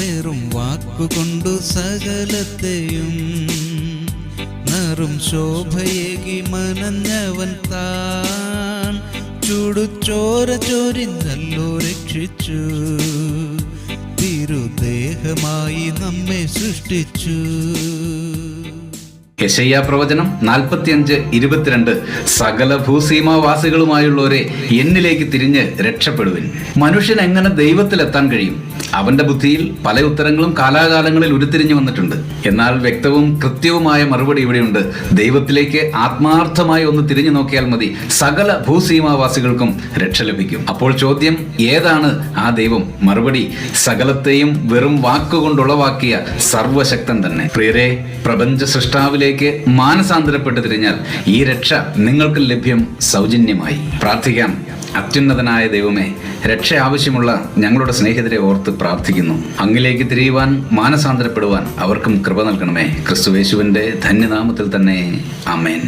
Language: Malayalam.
വെറും വാക്കുകൊണ്ടു സകലത്തെയും നറും ശോഭയേകി മനഞ്ഞവൻ താൻ. ചുടുചോര ചോരിഞ്ഞല്ലോ രക്ഷിച്ചു. തിരുദേഹമായി നമ്മെ സൃഷ്ടിച്ചു. യശയ്യ പ്രവചനം നാൽപ്പത്തിയഞ്ച് ഇരുപത്തിരണ്ട്. സകല ഭൂസീമാവാസികളുമായുള്ളവരെ എന്നിലേക്ക് തിരിഞ്ഞ് രക്ഷപ്പെടുവിൻ. മനുഷ്യൻ എങ്ങനെ ദൈവത്തിലെത്താൻ കഴിയും? അവന്റെ ബുദ്ധിയിൽ പല ഉത്തരങ്ങളും കാലാകാലങ്ങളിൽ ഉരുത്തിരിഞ്ഞു വന്നിട്ടുണ്ട്. എന്നാൽ വ്യക്തവും കൃത്യവുമായ മറുപടി ഇവിടെയുണ്ട്. ദൈവത്തിലേക്ക് ആത്മാർത്ഥമായി ഒന്ന് തിരിഞ്ഞു നോക്കിയാൽ മതി. സകല ഭൂസീമാവാസികൾക്കും രക്ഷ ലഭിക്കും. അപ്പോൾ ചോദ്യം ഏതാണ് ആ ദൈവം? മറുപടി സകലത്തെയും വെറും വാക്കുകൊണ്ടുളവാക്കിയ സർവശക്തൻ തന്നെ. പ്രിയരെ പ്രപഞ്ച സൃഷ്ടാവിലേക്ക് മാനസാന്തരപ്പെട്ട് തിരിഞ്ഞാൽ ഈ രക്ഷ നിങ്ങൾക്ക് ലഭ്യം സൗജന്യമായി. പ്രാർത്ഥിക്കാം. അത്യുന്നതനായ ദൈവമേ രക്ഷ ആവശ്യമുള്ള ഞങ്ങളുടെ സ്നേഹിതരെ ഓർത്ത് പ്രാർത്ഥിക്കുന്നു. അങ്ങിലേക്ക് തിരിയുവാൻ മാനസാന്തരപ്പെടുവാൻ അവർക്കും കൃപ നൽകണമേ. ക്രിസ്തുവേശുവിന്റെ ധന്യനാമത്തിൽ തന്നെ. അമേൻ